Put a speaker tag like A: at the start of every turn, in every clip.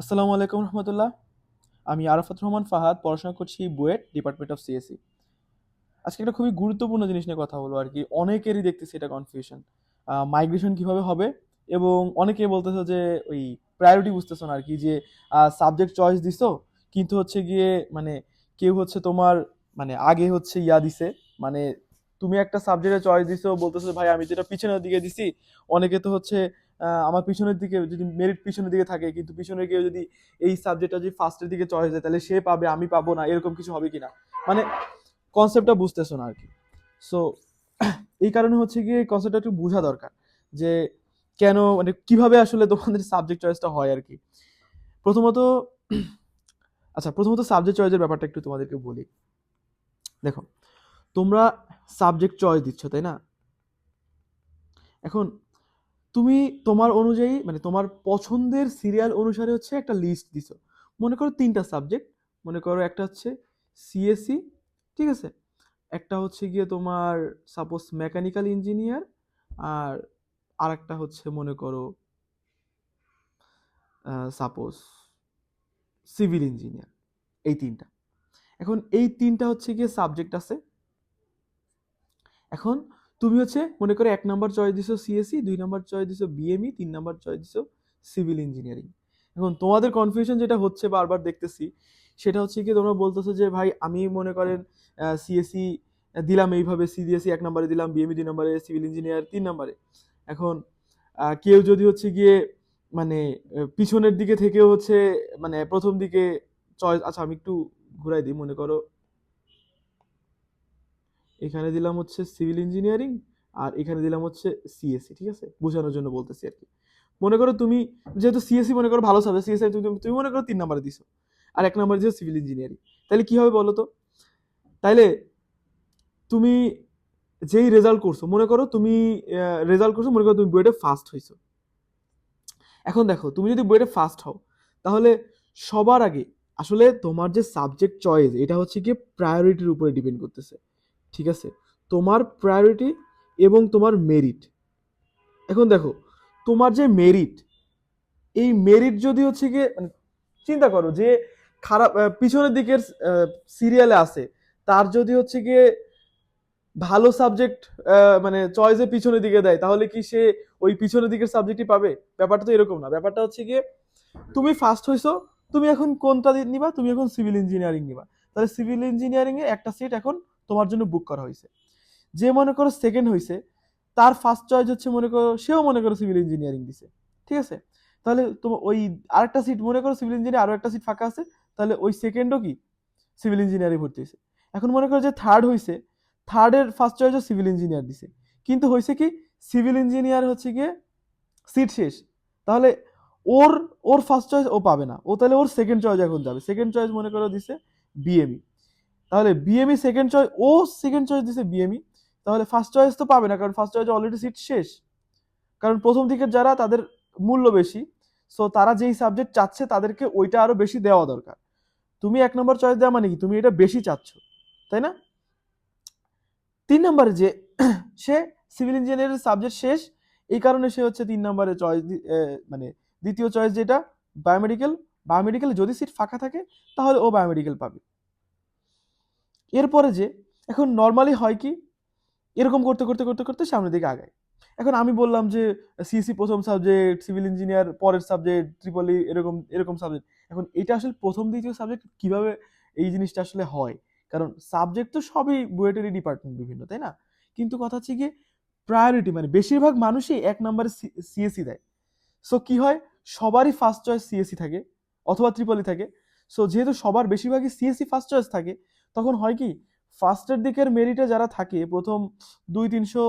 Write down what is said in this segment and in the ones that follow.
A: আসসালামু আলাইকুম রহমতুল্লাহ। আমি আরাফাত রহমান ফাহাদ, পড়াশোনা করছি বুয়েট ডিপার্টমেন্ট অফ সিএসসি আজকে একটা খুবই গুরুত্বপূর্ণ জিনিস নিয়ে কথা বলব আর কি। অনেকেরই দেখতেছি এটা কনফিউশন মাইগ্রেশন কীভাবে হবে এবং অনেকে বলতেছে যে ওই প্রায়োরিটি বুঝতেছো না আর কি, যে সাবজেক্ট চয়েস দিছো, কিন্তু হচ্ছে গিয়ে মানে কেউ হচ্ছে তোমার মানে আগে হচ্ছে ইয়া দিছে। মানে তুমি একটা সাবজেক্টে চয়েস দিছো, বলতেছো, ভাই, আমি যেটা পিছনের দিকে দিছি, অনেকে তো হচ্ছে আমার পিছনের দিকে যদি মেরিট পিছনের দিকে থাকে, কিন্তু পিছনে কেউ যদি এই সাবজেক্টটা যদি ফার্স্টের দিকে চয়েস দেয়, তাহলে সে পাবে, আমি পাবো না, এরকম কিছু হবে কিনা? মানে কনসেপ্টটা বুঝতেছো না আর কি সো এই কারণে হচ্ছে গিয়ে কনসেপ্টটা একটু বোঝা দরকার যে কেন মানে কীভাবে আসলে তোমাদের সাবজেক্ট চয়েসটা হয় আর কি প্রথমত আচ্ছা প্রথমত সাবজেক্ট চয়েসের ব্যাপারটা একটু তোমাদেরকে বলি। দেখো, তোমরা সাবজেক্ট চয়েস দিচ্ছ, তাই না? এখন তুমি তোমার অনুযায়ী মানে তোমার পছন্দের সিরিয়াল অনুসারে হচ্ছে একটা লিস্ট দিছো। মনে করো তিনটা সাবজেক্ট মনে করো একটা হচ্ছে সিএসসি ঠিক আছে? একটা হচ্ছে গিয়ে তোমার সাপোজ মেকানিক্যাল ইঞ্জিনিয়ার আর আরেকটা হচ্ছে মনে করো সাপোজ সিভিল ইঞ্জিনিয়ার এই তিনটা। এখন এই তিনটা হচ্ছে গিয়ে সাবজেক্ট আছে। এখন তুমি হচ্ছে মনে করো এক নাম্বার চয়েস দিছো সিএসসি দুই নাম্বার চয়েস দিছো বিএমই তিন নাম্বার চয়েস দিছো সিভিল ইঞ্জিনিয়ারিং এখন তোমাদের কনফিউশন যেটা হচ্ছে বারবার দেখতেছি, সেটা হচ্ছে কি তোমরা বলতেছো যে, ভাই, আমি মনে করেন সিএসসি দিলাম এইভাবে সিডিএসসি এক নম্বরে দিলাম বিএমই দুই নম্বরে সিভিল ইঞ্জিনিয়ার তিন নম্বরে। এখন কেউ যদি হচ্ছে গিয়ে মানে পিছনের দিকে থেকেও হচ্ছে মানে প্রথম দিকে চয়েস আচ্ছা আমি একটু ঘুরাই দিই, মনে করো এখানে দিলাম হচ্ছে সিভিল ইঞ্জিনিয়ারিং আর এখানে দিলাম হচ্ছে সিএসসি ঠিক আছে? বোঝানোর জন্য বলতেছি আর কি। মনে করো তুমি যেহেতু সিএসসি মনে করো ভালো সাবজেক্ট সিএসসি তুমি তুমি মনে করো তিন নম্বরে দিছো আর এক নম্বরে দিছো সিভিল ইঞ্জিনিয়ারিং। তাহলে কী হবে বলো তো? তাইলে তুমি যেই রেজাল্ট করছ, মনে করো তুমি রেজাল্ট করছ, মনে করো তুমি বুয়েটে ফার্স্ট হয়েছো এখন দেখো, তুমি যদি বুয়েটে ফার্স্ট হও, তাহলে সবার আগে আসলে তোমার যে সাবজেক্ট চয়েস এটা হচ্ছে গিয়ে প্রায়োরিটির উপরে ডিপেন্ড করতেছে। ঠিক আছে? তোমার প্রায়োরিটি এবং তোমার মেরিট এখন দেখো, তোমার যে মেরিট এই মেরিট যদি হচ্ছে গিয়ে মানে চিন্তা করো যে খারাপ পিছনের দিকের সিরিয়ালে আছে, তার যদি হচ্ছে গিয়ে ভালো সাবজেক্ট মানে চয়েসে পিছনের দিকে দেয়, তাহলে কি সে ওই পিছনের দিকের সাবজেক্টই পাবে? ব্যাপারটা তো এরকম না। ব্যাপারটা হচ্ছে গিয়ে, তুমি ফার্স্ট হইছো, তুমি এখন কোনটা নিবা? তুমি এখন সিভিল ইঞ্জিনিয়ারিং নিবা। তাহলে সিভিল ইঞ্জিনিয়ারিং এ একটা সিট এখন তোমার জন্য বুক করা হয়েছে। যে মনে করো সেকেন্ড হয়েছে, তার ফার্স্ট চয়েস হচ্ছে মনে করো, সেও মনে করো সিভিল ইঞ্জিনিয়ারিং দিছে। ঠিক আছে? তাহলে তোমার ওই আরেকটা সিট মনে করো সিভিল ইঞ্জিনিয়ার আরও একটা সিট ফাঁকা আছে, তাহলে ওই সেকেন্ডও কি? সিভিল ইঞ্জিনিয়ারিং ভর্তি হয়েছে। এখন মনে করো যে থার্ড হয়েছে থার্ডের ফার্স্ট চয়েসও সিভিল ইঞ্জিনিয়ার দিছে। কিন্তু হয়েছে কি সিভিল ইঞ্জিনিয়ার হচ্ছে গিয়ে সিট শেষ। তাহলে ওর ওর ফার্স্ট চয়েস ও পাবে না। ও তাহলে ওর সেকেন্ড চয়েস এখন যাবে। সেকেন্ড চয়েস মনে করো দিছে বিএমই তাহলে বিএমই সেকেন্ড চয়েস ও সেকেন্ড চয়েস দিছে বিএমই তাহলে ফার্স্ট চয়েস তো পাবে না, কারণ ফার্স্ট চয়েস অলরেডি সিট শেষ। কারণ প্রথম দিকের যারা, তাদের মূল্য বেশি সো তারা যেই সাবজেক্ট চাচ্ছে, তাদেরকে ওইটা আরও বেশি দেওয়া দরকার। তুমি এক নম্বর চয়েস দেওয়া মানে কি? তুমি এটা বেশি চাচ্ছ, তাই না? তিন নম্বরে যে, সে সিভিল ইঞ্জিনিয়ারিং সাবজেক্ট শেষ, এই কারণে সে হচ্ছে তিন নম্বরে চয়েস মানে দ্বিতীয় চয়েস যেটা বায়োমেডিকেল বায়োমেডিকেল যদি সিট ফাঁকা থাকে, তাহলে ও বায়োমেডিকেল পাবে। এরপরে যে এখন নর্মালি হয় কি, এরকম করতে করতে করতে করতে সামনের দিকে আগায়। এখন আমি বললাম যে সিএসসি প্রথম সাবজেক্ট সিভিল ইঞ্জিনিয়ার পরের সাবজেক্ট ট্রিপলি এরকম এরকম সাবজেক্ট এখন এটা আসলে প্রথম, দ্বিতীয় সাবজেক্ট কীভাবে এই জিনিসটা আসলে হয়? কারণ সাবজেক্ট তো সবই বুয়েটারি ডিপার্টমেন্ট বিভিন্ন, তাই না? কিন্তু কথা হচ্ছে গিয়ে প্রায়োরিটি মানে বেশিরভাগ মানুষই এক নম্বরে সিএসসি দেয়। সো কি হয়? সবারই ফার্স্ট চয়েস সিএসসি থাকে, অথবা ত্রিপলি থাকে। সো যেহেতু সবার বেশিরভাগই সিএসসি ফার্স্ট চয়েস থাকে তখন হয় কি ফার্স্টের দিকের মেরিটে যারা থাকে, প্রথম দুই তিনশো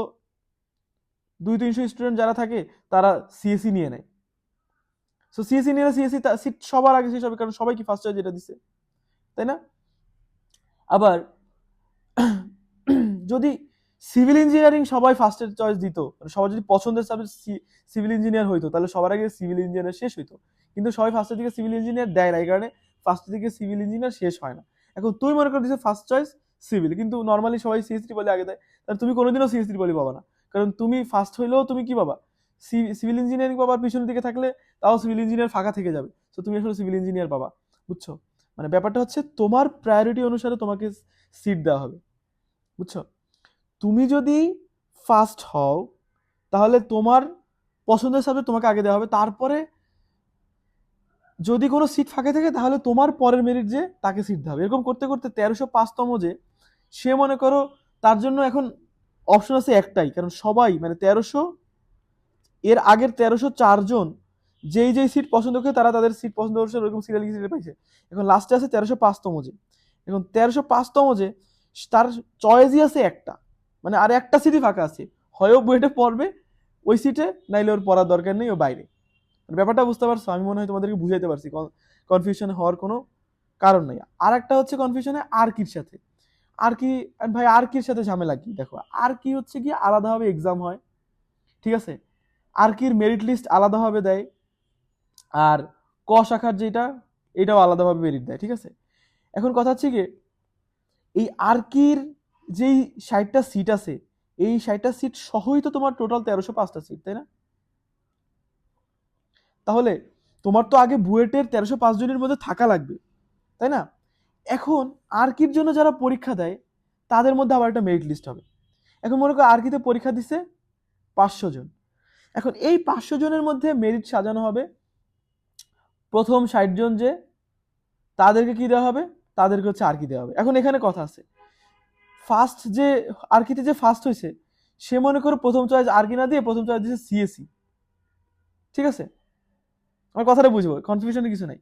A: দুই তিনশো স্টুডেন্ট যারা থাকে, তারা সিএসসি নিয়ে নেয়। সো সিএসসি নিলে সিএসসি সিট সবার আগে শেষ হবে, কারণ সবাই কি ফার্স্ট যেটা দিছে, তাই না? আবার, যদি সিভিল ইঞ্জিনিয়ারিং সবাই ফার্স্টের চয়েস দিত মানে সবার যদি পছন্দের সাবজেক্ট সিভিল ইঞ্জিনিয়ার হইতো, তাহলে সবার আগে সিভিল ইঞ্জিনিয়ার শেষ হইতো। কিন্তু সবাই ফার্স্টের দিকে সিভিল ইঞ্জিনিয়ার দেয় না এই কারণে ফার্স্টের দিকে সিভিল ইঞ্জিনিয়ার শেষ হয় না। এখন তুই মনে করে দিচ্ছে ফার্স্ট চয়েস সিভিল কিন্তু নর্মালি সবাই সিএসটি বলে আগে দেয়। তাহলে তুমি কোনোদিনও সিএসটি বলে পাবা না। কারণ তুমি ফার্স্ট হইলেও তুমি কি পাবা? সিভিল ইঞ্জিনিয়ারিং পাবার পিছনের দিকে থাকলে তাও সিভিল ইঞ্জিনিয়ার ফাঁকা থেকে যাবে। তো তুমি আসলে সিভিল ইঞ্জিনিয়ার পাবা, বুঝছ? মানে ব্যাপারটা হচ্ছে তোমার প্রায়োরিটি অনুসারে তোমাকে সিট দেওয়া হবে, বুঝছ? তুমি যদি ফার্স্ট হও, তাহলে তোমার পছন্দের সাবজেক্ট তোমাকে আগে দেওয়া হবে। তারপরে যদি কোনো সিট ফাঁকে থাকে, তাহলে তোমার পরের মেরিট যে, তাকে সিট হবে। এরকম করতে করতে তেরোশো পাঁচতম যে, সে মনে করো তার জন্য এখন অপশন আছে একটাই। কারণ সবাই মানে তেরোশো, এর আগের তেরোশো চারজন যেই যেই সিট পছন্দ করে তারা তাদের সিট পছন্দ করছে, ওরকম সিরিয়াল সিরিয়াল পাইছে। এখন লাস্টে আছে তেরোশো পাঁচতম যে। এখন তেরোশো পাঁচতম যে, তার চয়েসই আছে একটা। মানে আর একটা সিটই ফাঁকা আছে। হয় বুয়েটে পড়বে, ওই সিটে নাইলে ওর পড়ার দরকার নেই, ও বাইরে। ব্যাপারটা বুঝতে পারছ? আমি মনে হয় তোমাদেরকে বুঝাইতে পারছি। কনফিউশন হওয়ার কোনো কারণ নেই। আর একটা হচ্ছে কনফিউশনে আর কির সাথে। আর কি ভাই আর কির সাথে ঝামেলা কি? দেখো আর কি হচ্ছে কি আলাদাভাবে এক্সাম হয়, ঠিক আছে? আর কির মেরিট লিস্ট আলাদাভাবে দেয়, আর ক শাখার যেটা, এটাও আলাদাভাবে মেরিট দেয়, ঠিক আছে? এখন কথা হচ্ছে কি, এই আরকির যেই ষাটটা সিট আছে, এই ষাটটা সিট সহই তো তোমার টোটাল তেরোশো পাঁচটা সিট তাই না? তাহলে তোমার তো আগে বুয়েটের তেরোশো পাঁচ জনের মধ্যে থাকা লাগবে, তাই না? এখন আর্কির জন্য যারা পরীক্ষা দেয়, তাদের মধ্যে আবার একটা মেরিট লিস্ট হবে। এখন মনে করো আর্কিতে পরীক্ষা দিছে পাঁচশো জন। এখন এই পাঁচশো জনের মধ্যে মেরিট সাজানো হবে। প্রথম ষাট জন যে, তাদেরকে কি দেওয়া হবে? তাদেরকে হচ্ছে আর্কি দেওয়া হবে। এখন এখানে কথা আছে। ফার্স্ট যে, আর্কিতে যে ফার্স্ট হয়েছে, সে মনে করো প্রথম চয়েস আর্কি না দিয়ে প্রথম চয়েস দিয়েছে সিএসি ঠিক আছে? আমার কথাটা বুঝব কনফিউশনের কিছু নাই।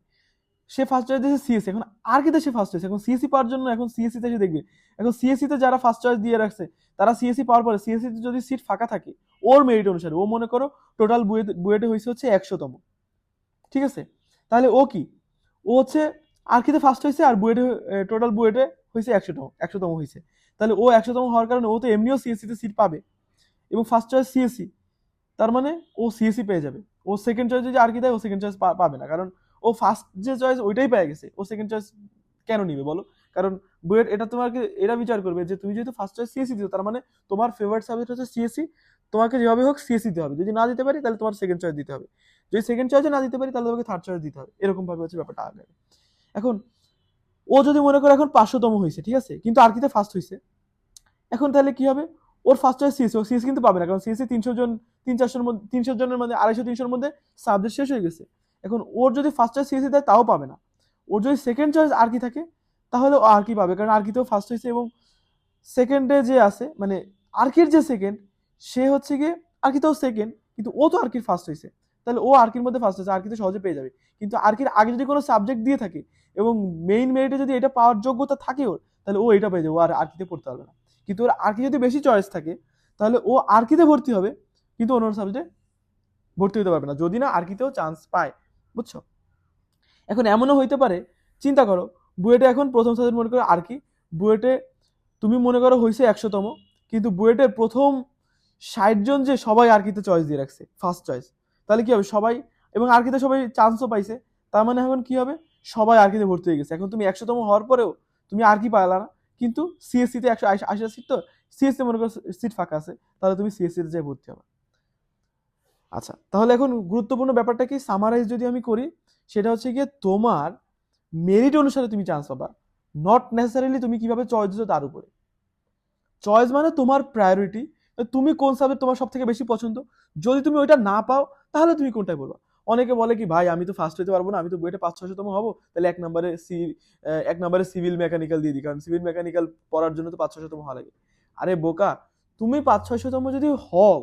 A: সে ফার্স্ট চয়েস দিয়েছে সিএসি এখন আর কিতে সে ফার্স্ট হয়েছে এখন সিএসি পাওয়ার জন্য, এখন সিএসসি তে সে দেখবে, এখন সিএসসি তে যারা ফার্স্ট চয়েস দিয়ে রাখছে, তারা সিএসসি পাওয়ার পরে সিএসসি তে যদি সিট ফাঁকা থাকে, ওর মেরিট অনুসারে, ও মনে করো টোটাল বুয়েটে বুয়েটে হয়েছে হচ্ছে একশোতম। ঠিক আছে? তাহলে ও কি? ও হচ্ছে আর কিতে ফার্স্ট হয়েছে, আর বুয়েটে টোটাল বুয়েটে হয়েছে একশোতম একশোতম হয়েছে। তাহলে ও একশোতম হওয়ার কারণে ও তো এমনিও সিএসসি তে সিট পাবে। এবং ফার্স্ট চয়েস সিএসসি তার মানে ও সিএসসি পেয়ে যাবে। ও সেকেন্ড চয়েস যদি আর কি দেয়, ও সেকেন্ড চয়েস পাবে না। কারণ ও ফার্স্ট যে চয়েস ওইটাই পেয়ে গেছে। ও সেকেন্ড চয়েস কেন নিবে বলো? কারণ বুয়েট, এটা তোমাকে এটা বিচার করবে যে তুমি যেহেতু ফার্স্ট চয়েস সিএসসি দিও, তার মানে তোমার ফেভারিট সাবজেক্ট হচ্ছে সিএসসি তোমাকে যেভাবে হোক সিএসসি দিতে হবে। যদি না দিতে পারি, তাহলে তোমার সেকেন্ড চয়েস দিতে হবে। যদি সেকেন্ড চয়েসে না দিতে পারি, তাহলে তোমাকে থার্ড চয়েস দিতে হবে। এরকম ভাবে হচ্ছে ব্যাপারটা আগে। এখন ও যদি মনে করো এখন পাঁচশোতম হয়েছে ঠিক আছে? কিন্তু আর কিতে ফার্স্ট হয়েছে এখন তাহলে কি হবে? ওর ফার্স্ট চয়েস সিএসসি ও সিএসসি কিন্তু পাবে না কারণ সিএসসি তিনশো জন তিন চারশোর মধ্যে তিনশো জনের মধ্যে আড়াইশো তিনশোর মধ্যে সাবজেক্ট শেষ হয়ে গেছে এখন ওর যদি ফার্স্ট চয়েস সিএসসি দেয় তাও পাবে না ওর যদি সেকেন্ড চয়েস আর কি থাকে তাহলে ও আর কি পাবে কারণ আর কিতেও ফার্স্ট হয়েছে এবং সেকেন্ডে যে আছে মানে আর্কির যে সেকেন্ড সে হচ্ছে গিয়ে আর কিতেও সেকেন্ড কিন্তু ও তো আর্কির ফার্স্ট হয়েছে তাহলে ও আর্কির মধ্যে ফার্স্ট হয়েছে আর্কিতে সহজে পেয়ে যাবে কিন্তু আর্কির আগে যদি কোনো সাবজেক্ট দিয়ে থাকে এবং মেইন মেরিটে যদি এটা পাওয়ার যোগ্যতা থাকে ওর তাহলে ও এটা পেয়ে যাবে আর আর্কিতে পড়তে পারবে না কিন্তু ওর আর্কি যদি বেশি চয়েস থাকে, তাহলে ও আর্কিতে ভর্তি হবে? কিন্তু অন্য সাবজেক্টে ভর্তি হতে পারবে না। যদি না আর্কিতেও চান্স পায়। বুঝছ? এখন এমনও হইতে পারে, চিন্তা করো, বুয়েটে এখন প্রথম সাবজেক্ট মনে করো আর্কি বুয়েটে তুমি মনে করো হয়েছে একশোতম, কিন্তু বুয়েটের প্রথম ষাট জন যে সবাই আর্কিতে চয়েস দিয়ে রাখছে ফার্স্ট চয়েস তাহলে কি হবে? সবাই এবং আর্কিতে সবাই চান্সও পাইছে। তার মানে এখন কি হবে? সবাই আর্কিতে ভর্তি হয়ে গেছে। এখন তুমি একশোতম হওয়ার পরেও তুমি আর্কি পাইলা না? কিন্তু সিএসসিতে একশো আশি সিট তো সিএসসি মনে করো সিট ফাঁকা আছে, তাহলে তুমি সিএসসিতে যাই ভর্তি হবে। আচ্ছা তাহলে এখন গুরুত্বপূর্ণ ব্যাপারটা কি? সামারাইজ যদি আমি করি, সেটা হচ্ছে গিয়ে তোমার মেরিট অনুসারে তুমি চান্স পাবা। নট নেসেসারিলি তুমি কীভাবে চয়েস দিচ্ছ তার উপরে। চয়েস মানে তোমার প্রায়োরিটি তুমি কোন সাবজেক্ট তোমার সব থেকে বেশি পছন্দ? যদি তুমি ওইটা না পাও, তাহলে তুমি কোনটায় বলবা অনেকে বলে কি, ভাই, আমি তো ফার্স্ট হতে পারব না, আমি তো বইটা পাঁচ ছশোতম হব। তাহলে এক নম্বরে সি এক নম্বরে সিভিল মেকানিক্যাল দিয়ে দিই, কারণ সিভিল মেকানিক্যাল পড়ার জন্য তো পাঁচ ছশোতম হওয়া লাগে। আরে বোকা, তুমি পাঁচ ছয়শতম যদি হও,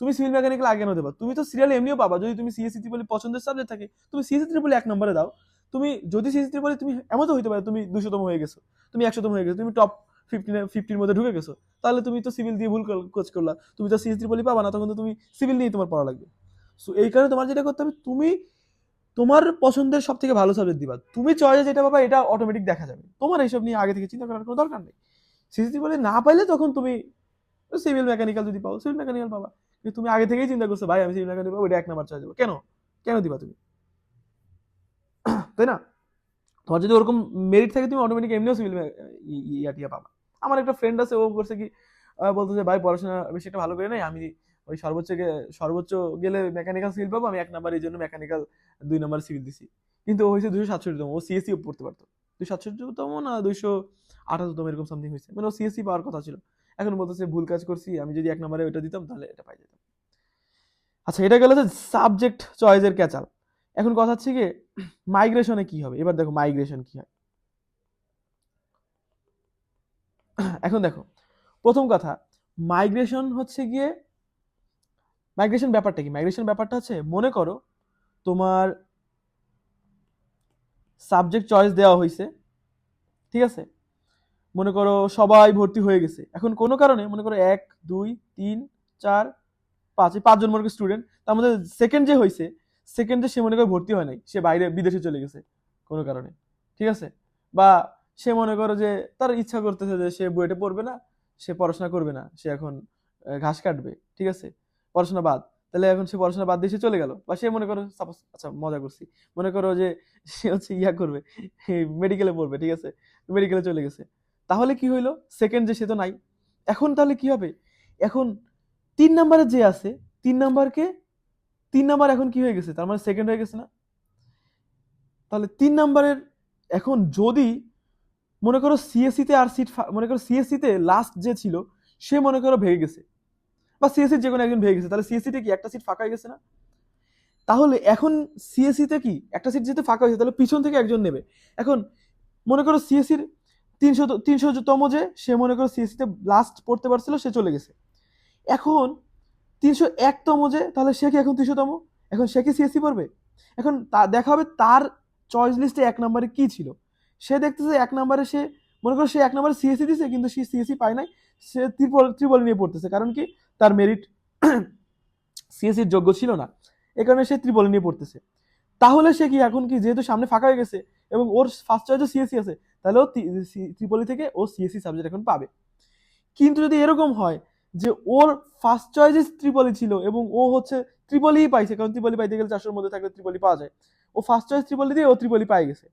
A: তুমি সিভিল মেকানিক্যাল আগে কেন দেবা তুমি তো সিরিয়াল এমনিও পাবা, যদি তুমি সিএসসি বলে পছন্দের সাবজেক্ট থাকে, তুমি সিএসসি বলে এক নম্বরে দাও। তুমি, যদি সিএসসি বলে তুমি এমন তো হইতে পারে, তুমি দুশোতম হয়ে গেছো, তুমি একশোতম হয়ে গেছো, তুমি টপ ফিফটিন ফিফটির মধ্যে ঢুকে গেছো, তাহলে তুমি তো সিভিল দিয়ে ভুল কোচ করলা। তুমি তো সিএসসি বলে পাবা না, তখন তো তুমি সিভিল নিয়ে তোমার পড়া লাগবে। সো এই কারণে তোমার যেটা করতে হবে, তুমি তোমার পছন্দের সব থেকে ভালো সাবজেক্ট দিবা। তুমি চয়েস যেটা পাবা, এটা অটোমেটিক দেখা যাবে। তোমার এইসব নিয়ে আগে থেকে চিন্তা করার কোনো দরকার নেই। সিএসসি বলে না পাইলে তখন তুমি সিভিল মেকানিক্যাল যদি পাও সিভিল মেকানিক্যাল পাবা। কিন্তু তুমি আগে থেকেই চিন্তা করছ, ভাই, আমি সিভিল মেকানিক্যাল পাবো ওইটা এক নাম্বার চয়েস দেবো। কেন? কেন দিবা তুমি? তাই না? তোমার যদি ওরকম মেরিট থাকে, তুমি অটোমেটিক এমনিও সিভিল ইয়াটিয়া পাবা। আমার একটা ফ্রেন্ড আছে, ও করছে কি বলতেছে, ভাই, পড়াশোনা বেশি একটা ভালো করে নাই, আমি ওই সর্বোচ্চ সর্বোচ্চ গেলে মেকানিক্যাল সিভিল পাবো, আমি এক নাম্বার এই জন্য মেকানিক্যাল দুই নাম্বার সিভিল দিছি। কিন্তু ও হয়েছে দুশো সাতষট্টিতম, ও সিএসসি পড়তে পারতো। দুশো সাতষট্টিতম না দুইশো আঠারোতম, এরকম সামথিং হয়েছে মানে ও সিএসসি পাওয়ার কথা ছিল। এখন বলতেছে, ভুল কাজ করছি, আমি যদি এক নম্বরে ওইটা দিতাম, তাহলে এটা পাই যেতাম আচ্ছা এটা গেল সাবজেক্ট চয়েসের ক্যাচাল এখন কথা হচ্ছে কি মাইগ্রেশনে কি হবে? এবার দেখো মাইগ্রেশন কি হয়। এখন দেখো, প্রথম কথা মাইগ্রেশন হচ্ছে গিয়ে মাইগ্রেশন ব্যাপারটা কি? মাইগ্রেশন ব্যাপারটা হচ্ছে, মনে করো তোমার সাবজেক্ট চয়েস দেওয়া হয়েছে ঠিক আছে? মনে করো সবাই ভর্তি হয়ে গেছে। এখন কোনো কারণে মনে করো এক, দুই, তিন, চার, পাঁচ, এই পাঁচজন মনে করো স্টুডেন্ট তার মধ্যে সেকেন্ড যে হয়েছে সেকেন্ড যে সে মনে করে ভর্তি হয় নাই, সে বাইরে বিদেশে চলে গেছে কোনো কারণে, ঠিক আছে? বা সে মনে করো যে তার ইচ্ছা করতেছে যে সে বইটা পড়বে না, সে পড়াশোনা করবে না, সে এখন ঘাস কাটবে, ঠিক আছে? পড়াশোনা বাদ। তাহলে এখন সে পড়াশোনা বাদ দিয়ে সে চলে গেল। বা সে মনে করো সাপোজ আচ্ছা মজা করছি। মনে করো যে সে হচ্ছে ইয়া করবে মেডিকেলে পড়বে, ঠিক আছে? মেডিকেলে চলে গেছে। তাহলে কি হইল? সেকেন্ড যে সে তো নাই। এখন তাহলে কি হবে? এখন তিন নাম্বারে যে আছে, তিন নাম্বারকে তিন নাম্বার এখন কি হয়ে গেছে? তার মানে সেকেন্ড হয়ে গেছে না? তাহলে তিন নাম্বারের এখন যদি মনে করো সিএসসিতে আর সিট মনে করো সিএসসিতে লাস্ট যে ছিল, সে মনে করো ভেঙে গেছে। বা সিএসসি যে কোনো একজন ভেঙে গেছে, তাহলে সিএসসি তে কি একটা সিট ফাঁকা হয়ে গেছে না? তাহলে এখন সিএসসি তে কি একটা সিট যেহেতু ফাঁকা হয়েছে, তাহলে পিছন থেকে একজন নেবে। এখন মনে করো সিএসসির তিনশো তিনশো তম যে, সে মনে করো সিএসসি তে লাস্ট পড়তে পারছিল, সে চলে গেছে। এখন তিনশো একতম যে, তাহলে সে কি এখন তিনশোতম? এখন সে কি সিএসসি পড়বে? এখন তা দেখা হবে তার চয়েস লিস্টে এক নম্বরে কি ছিল। সে দেখতেছে এক নম্বরে সে, মনে করো সে এক নম্বরে সিএসসি দিছে, কিন্তু সে সিএসসি পায় নাই, সে ত্রিপল ত্রিপল নিয়ে পড়তেছে। কারণ কি? তার মেরিট সিএসসির যোগ্য ছিল না। এ কারণে সে ত্রিপল নিয়ে পড়তেছে। তাহলে সে কি এখন কি যেহেতু সামনে ফাঁকা হয়ে গেছে এবং ওর ফার্স্ট চয়েসে সিএসসি আছে, তাহলে ও ত্রিপলি থেকে ও সিএসসি সাবজেক্ট এখন পাবে। কিন্তু যদি এরকম হয় যে ওর ফার্স্ট চয়েসে ত্রিপলি ছিল এবং ও হচ্ছে ত্রিপলিই পাইছে, কারণ ত্রিপলি পাইতে গেলে চারশোর মধ্যে থাকলে ত্রিপলি পাওয়া যায়, ও ফার্স্ট চয়েস ত্রিপলি দিয়ে ও ত্রিপলি পাই গেছে।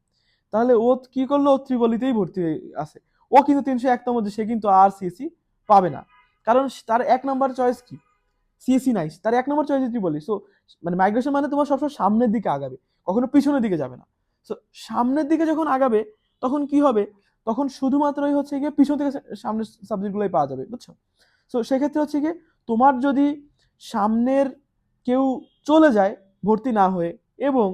A: তাহলে ও কি করল? ও ত্রিপলিতেই ভর্তি আছে। ও কিন্তু তিনশো একতম মধ্যে সে কিন্তু আর সিএসসি পাবে না। কারণ তার এক নম্বর চয়েস কি? সিএসি নাই তার এক number choice triple E so মানে মাইগ্রেশন মানে তোমার সবসময় সামনের দিকে আগাবে, কখনো পিছনের দিকে যাবে না। সো সামনের দিকে যখন আগাবে, তখন কি হবে? তখন শুধুমাত্রই হচ্ছে গিয়ে পিছন থেকে সামনের সাবজেক্টগুলোই পাওয়া যাবে, বুঝছ? সো সেক্ষেত্রে হচ্ছে গিয়ে তোমার যদি সামনের কেউ চলে যায়, ভর্তি না হয়ে, এবং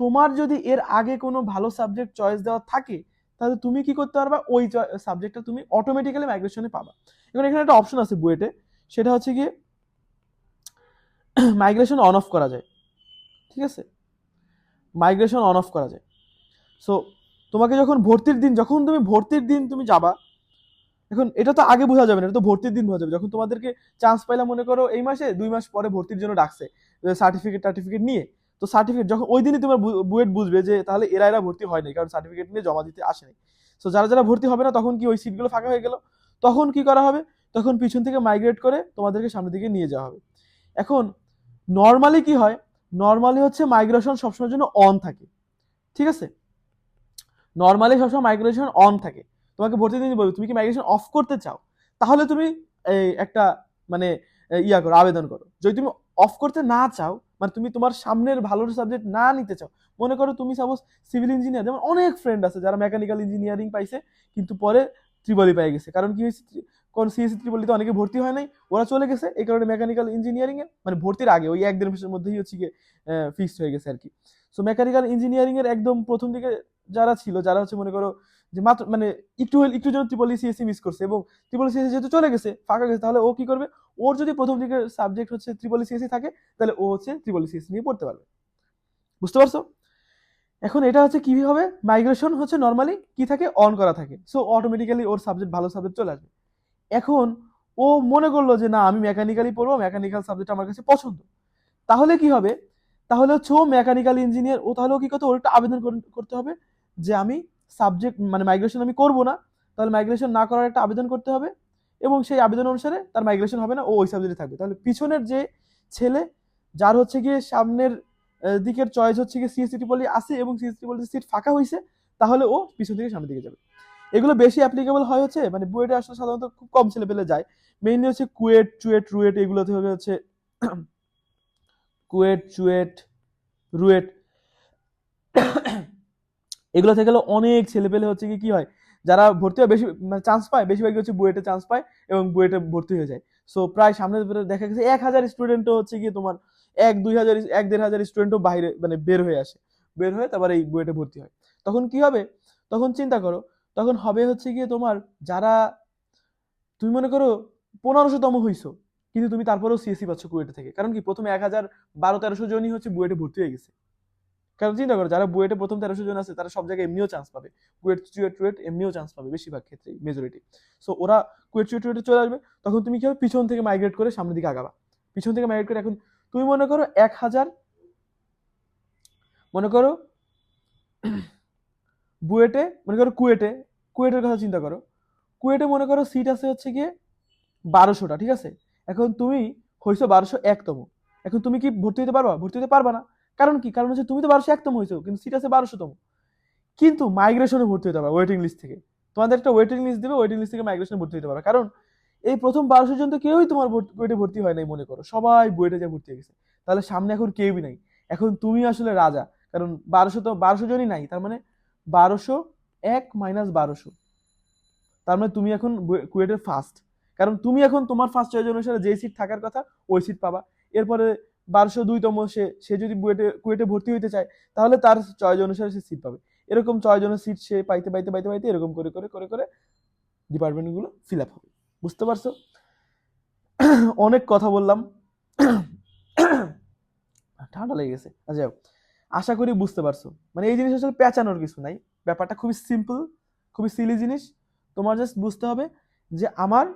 A: তোমার যদি এর আগে কোনো ভালো সাবজেক্ট চয়েস দেওয়া থাকে তাহলে তুমি কি করতে পারবা? ওই সাবজেক্টটা তুমি অটোমেটিক্যালি মাইগ্রেশনে পাবা। এখন এখানে একটা অপশন আছে বুয়েটে। সেটা হচ্ছে গিয়ে মাইগ্রেশন অন অফ করা যায়। ঠিক আছে? মাইগ্রেশন অন অফ করা যায়। সো তোমাকে যখন ভর্তির দিন, যখন তুমি ভর্তির দিন তুমি যাবা, এখন এটা তো আগে বোঝা যাবে না, এটা তো ভর্তির দিন বোঝা যাবে। যখন তোমাদেরকে চান্স পাইলা মনে করো এই মাসে, দুই মাস পরে ভর্তির জন্য ডাকছে সার্টিফিকেট টার্টিফিকেট নিয়ে। তো সার্টিফিকেট যখন ওই দিনই তোমার বুয়েট বুঝবে যে তাহলে এরা এরা ভর্তি হয়নি, কারণ সার্টিফিকেট নিয়ে জমা দিতে আসেনি। সো যারা যারা ভর্তি হবে না, তখন কি ওই সিটগুলো ফাঁকা হয়ে গেল? তখন কি করা হবে? তখন পিছন থেকে মাইগ্রেট করে তোমাদেরকে সামনের দিকে নিয়ে যাওয়া হবে। এখন নর্মালি কি হয়? নর্মালি হচ্ছে মাইগ্রেশন সবসময়ের জন্য অন থাকে। ঠিক আছে? নর্মালি সবসময় মাইগ্রেশন অন থাকে। তোমাকে ভর্তি দিন বলবে, তুমি কি মাইগ্রেশন অফ করতে চাও? তাহলে তুমি একটা মানে ইয়া করো, আবেদন করো। যদি তুমি অফ করতে না চাও মানে তুমি তোমার সামনের ভালো সাবজেক্ট না নিতে চাও। মনে করো তুমি সাপোজ সিভিল ইঞ্জিনিয়ার যেমন অনেক ফ্রেন্ড আছে যারা মেকানিক্যাল ইঞ্জিনিয়ারিং পাইছে, কিন্তু পরে ত্রিবলি পেয়ে গেছে। কারণ কি হয়েছে কোন সিএসসি ত্রিবলিতে অনেকে ভর্তি হয় নাই, ওরা চলে গেছে, এই কারণে মেকানিক্যাল ইঞ্জিনিয়ারিং এ মানে ভর্তির আগে, ওই এক দেড় মাসের মধ্যেই হচ্ছে গিয়ে ফিক্সড হয়ে গেছে আর কি। সো মেকানিক্যাল ইঞ্জিনিয়ারিং এর একদম প্রথম দিকে যারা ছিল, যারা হচ্ছে মনে করো যে মাত্র মানে একটু একটু জন ত্রিপলি সিএসসি মিস করছে এবং ত্রিপলি সিএসসি যেহেতু চলে গেছে, ফাঁকা গেছে, তাহলে ও কি করবে? ওর যদি প্রথম দিকে সাবজেক্ট হচ্ছে ত্রিপলি সিএসসি থাকে, তাহলে ও হচ্ছে ত্রিপলি সিএসসি নিয়ে পড়তে পারবে। বুঝতে পারছ? এখন এটা হচ্ছে কি হবে? মাইগ্রেশন হচ্ছে নর্মালি কি থাকে? অন করা থাকে। সো অটোমেটিক্যালি ওর সাবজেক্ট ভালো সাবজেক্ট চলে আসবে। এখন ও মনে করল যে, না, আমি মেকানিক্যালি পড়ব মেকানিক্যাল সাবজেক্ট আমার কাছে পছন্দ। তাহলে কি হবে? তাহলে হচ্ছে ও মেকানিক্যাল ইঞ্জিনিয়ার ও তাহলে ও কি করতে ওর একটা আবেদন করতে হবে যে, আমি সাবজেক্ট মানে মাইগ্রেশন আমি করব না, তাহলে মাইগ্রেশন না করার একটা আবেদন করতে হবে এবং সেই আবেদন অনুসারে তার মাইগ্রেশন হবে না, ও ওই সাবজেক্টে থাকবে। তাহলে পিছনের যে ছেলে, যার হচ্ছে গিয়ে সামনের দিকের চয়েস হচ্ছে গিয়ে সিএসসিটি পলি আসে এবং সিএসসিটি পলি সিট ফাঁকা হয়েছে তাহলে ও পিছন থেকে সামনের দিকে যাবে। এগুলো বেশি অ্যাপ্লিকেবল হয় হচ্ছে মানে বুয়েটে আসলে সাধারণত খুব কম ছেলে পেলে যায় মেইনলি হচ্ছে কুয়েট, চুয়েট, রুয়েট, এগুলোতে হবে হচ্ছে, কুয়েট, চুয়েট, রুয়েট এগুলো থেকে অনেক ছেলে পেলে হচ্ছে কি কি হয়, যারা ভর্তি হয় বেশি মানে চান্স পায়, বেশিরভাগই হচ্ছে বুয়েটে চান্স পায় এবং বুয়েটে ভর্তি হয়ে যায়। সো প্রায় সামনে দেখা গেছে এক হাজার স্টুডেন্টও হচ্ছে কি তোমার এক, দুই হাজার, এক, দেড় হাজার স্টুডেন্টও বাইরে মানে বের হয়ে আসে। বের হয়ে তারপরে এই বুয়েটে ভর্তি হয়। তখন কি হবে? তখন চিন্তা করো, তখন হবে হচ্ছে গিয়ে তোমার যারা, তুমি মনে করো পনেরোশোতম হইছো, কিন্তু তুমি তারপরেও সিএসসি পাচ্ছ কুয়েটে থেকে। কারণ কি? প্রথমে এক হাজার বারো, তেরোশো জনই হচ্ছে বুয়েটে ভর্তি হয়ে গেছে। কারণ চিন্তা করো যারা বুয়েটে প্রথম তেরোশো জন আছে, তারা সব জায়গায় এমনিও চান্স পাবে। কুয়েট চুয়েট টুয়েট এমনিও চান্স পাবে বেশিরভাগ ক্ষেত্রেই মেজরিটি সো ওরা কুয়েট, চুয়েট টুয়েটে চলে আসবে, তখন তুমি কি হবে? পিছন থেকে মাইগ্রেট করে সামনের দিকে আগাবা। পিছন থেকে মাইগ্রেট করে এখন তুমি মনে করো এক হাজার, মনে করো বুয়েটে, মনে করো কুয়েটে, কুয়েটের কথা চিন্তা করো। কুয়েটে মনে করো সিট আছে হচ্ছে গিয়ে বারোশোটা, ঠিক আছে? এখন তুমি হয়েছো বারোশো একতম। এখন তুমি কি ভর্তি হতে পারবা? ভর্তি হতে পারবা না। কারণ কি? কারণ হচ্ছে তুমি তো বারোশো একতম হয়েছো, কিন্তু সিট আছে বারোশোতম। কিন্তু মাইগ্রেশনে ভর্তি হতে পারবা ওয়েটিং লিস্ট থেকে। তোমাদের একটা ওয়েটিং লিস্ট দেবে ওয়েটিং লিস্ট থেকে মাইগ্রেশনে ভর্তি হতে পারবা। কারণ এই প্রথম বারোশো জন তো কেউই তোমার বুয়েটে ভর্তি হয় নাই মনে করো। সবাই বুয়েটে যা ভর্তি হয়ে গেছে। তাহলে সামনে এখন কেউই নাই। এখন তুমি আসলে রাজা। কারণ বারোশো তো বারোশো জনই নাই। তার মানে বারোশো এক মাইনাস বারোশো। তার মানে তুমি এখন কুয়েটের ফার্স্ট কারণ তুমি এখন তোমার ফার্স্ট চয়েস অনুসারে যে সিট থাকার কথা, ওই সিট পাবা। এরপরে বারোশো দুইতম সে সে যদি বুয়েটে কুয়েটে ভর্তি হইতে চায়, তাহলে তার চয়েস অনুসারে সে সিট পাবে। এরকম অনুসারে সিট সে পাইতে পাইতে পাইতে পাইতে এরকম করে করে করে করে ডিপার্টমেন্টগুলো ফিল আপ হবে। বুঝতে পারছ? অনেক কথা বললাম। ঠান্ডা লেগে গেছে। আচ্ছা। আশা করি বুঝতে পারছ। মানে এই জিনিস আসলে পেঁচানোর কিছু নাই। ব্যাপারটা খুবই সিম্পল খুবই সিলি জিনিস। তোমার জাস্ট বুঝতে হবে যে আমার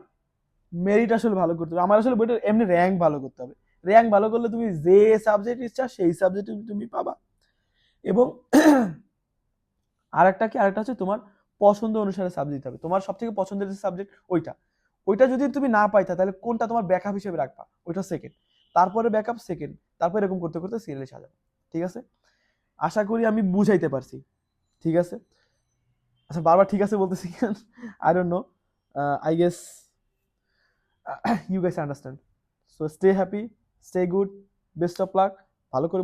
A: মেরিট আসলে ভালো করতে হবে। আমার আসলে বইটার এমনি র্যাঙ্ক ভালো করতে হবে। র্যাঙ্ক ভালো করলে তুমি যে সাবজেক্ট ইচ্ছা সেই সাবজেক্ট তুমি পাবা। এবং আরেকটা কি? আরেকটা হচ্ছে তোমার পছন্দ অনুসারে সাবজেক্ট হবে। তোমার সব থেকে পছন্দের যে সাবজেক্ট ওইটা। ওইটা যদি তুমি না পাইতা, তাহলে কোনটা তোমার ব্যাকআপ হিসেবে রাখবা? ওইটা সেকেন্ড তারপরে ব্যাকআপ সেকেন্ড তারপর এরকম করতে করতে সিরিয়ালে সাজাবো। ঠিক আছে? আশা করি আমি বুঝাইতে পারছি। ঠিক আছে? আচ্ছা বারবার ঠিক আছে বলতেছি I don't know I guess you guys understand so stay happy stay good best of luck ভালো করে